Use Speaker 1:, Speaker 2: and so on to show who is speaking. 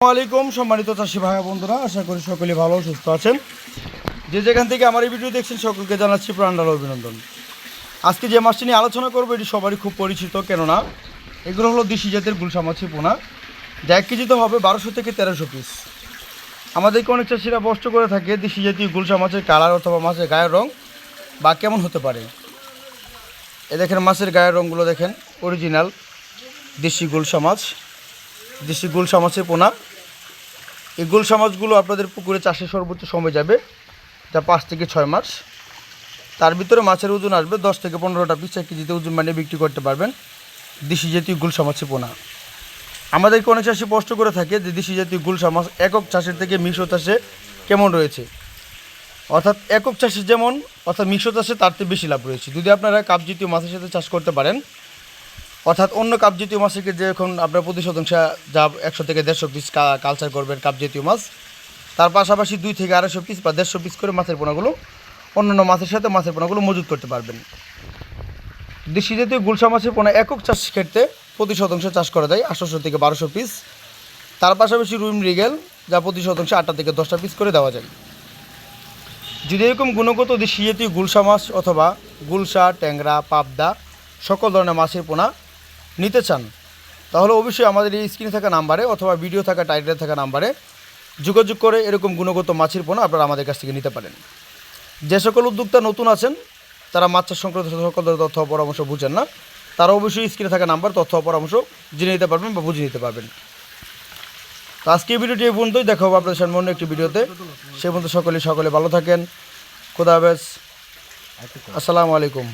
Speaker 1: আসসালামাইকুম সম্মানিত চাষি ভাই বন্ধুরা, আশা করি সকলে ভালো সুস্থ আছেন। যে যেখান থেকে আমার এই ভিডিও দেখছেন, সকলকে জানাচ্ছি প্রাণডাল অভিনন্দন। আজকে যে মাছটি নিয়ে আলোচনা করব, এটি সবারই খুব পরিচিত, কেননা এগুলো হলো দেশি জাতের গুলশা মাছি পোনা। যা এক কেজিতে হবে বারোশো থেকে তেরোশো পিস আমাদেরকে অনেক চাষিরা কষ্ট করে থাকে দেশি জাতীয় গুলশা মাছের কালার অথবা মাছের গায়ের রং বা কেমন হতে পারে। এ দেখেন মাছের গায়ের রঙগুলো দেখেন অরিজিনাল দেশি গুলশা মাছ। দেশি গুলশা মাছের পোনা এই গুলশা মাছগুলো আপনাদের পুকুরে চাষের সর্বোচ্চ সময় যাবে যা পাঁচ থেকে ছয় মাস। তার ভিতরে মাছের ওজন আসবে দশ থেকে পনেরোটা পিস, এক কেজিতে ওজন মানে বিক্রি করতে পারবেন দেশি জাতীয় গুলশা মাছের পোনা আমাদেরকে অনেক চাষি স্পষ্ট করে থাকে যে দেশি জাতীয় গুলশা মাছ একক চাষের থেকে মিশ্র চাষে কেমন রয়েছে। অর্থাৎ একক চাষে যেমন, অর্থাৎ মিশ্র চাষে তার থেকে বেশি লাভ রয়েছে। যদি আপনারা কাপ জাতীয় মাছের সাথে চাষ করতে পারেন অর্থাৎ অন্য কাপ জাতীয় মাছকে যে এখন আপনার প্রতি শতাংশ যা একশো থেকে দেড়শো পিস কালচার করবেন কাপ জাতীয় মাছ, তার পাশাপাশি দুই থেকে আড়াইশো পিস বা দেড়শো পিস করে মাছের পোনাগুলো, অন্যান্য মাছের সাথে মাছের পোনাগুলো মজুত করতে পারবেন। দেশি জাতীয় গুলশা মাছের পোনা একক চাষ ক্ষেত্রে প্রতি শতাংশ চাষ করা যায় আঠারোশো থেকে বারোশো পিস তার পাশাপাশি রুই মৃগেল, যা প্রতি শতাংশে আটটা থেকে দশটা পিস করে দেওয়া যায়। যদি এরকম গুণগত দেশি জাতীয় গুলশা মাছ অথবা গুলশা, ট্যাংরা, পাবদা সকল ধরনের মাছের পোনা নিতে চান, তাহলে অবশ্যই আমাদের এই স্ক্রিনে থাকা নাম্বারে অথবা ভিডিও থাকা টাইটেলে থাকা নাম্বারে যোগাযোগ করে এরকম গুণগত মাছের পোনা আপনারা আমাদের কাছ থেকে নিতে পারেন। যে সকল উদ্যোক্তা নতুন আছেন, তারা মাছ চাষ সংক্রান্ত সকল তথ্য পরামর্শ বুঝেন না, তারা অবশ্যই স্ক্রিনে থাকা নাম্বার তথ্য পরামর্শ জেনে নিতে পারবেন বা বুঝে নিতে পারবেন। তো আজকে ভিডিওটি এই পর্যন্তই, দেখা হবে আপনাদের সামনে অন্য একটি ভিডিওতে। সে পর্যন্ত সকলে সকলে ভালো থাকেন। খুদা হাফেজ। আসসালামু আলাইকুম।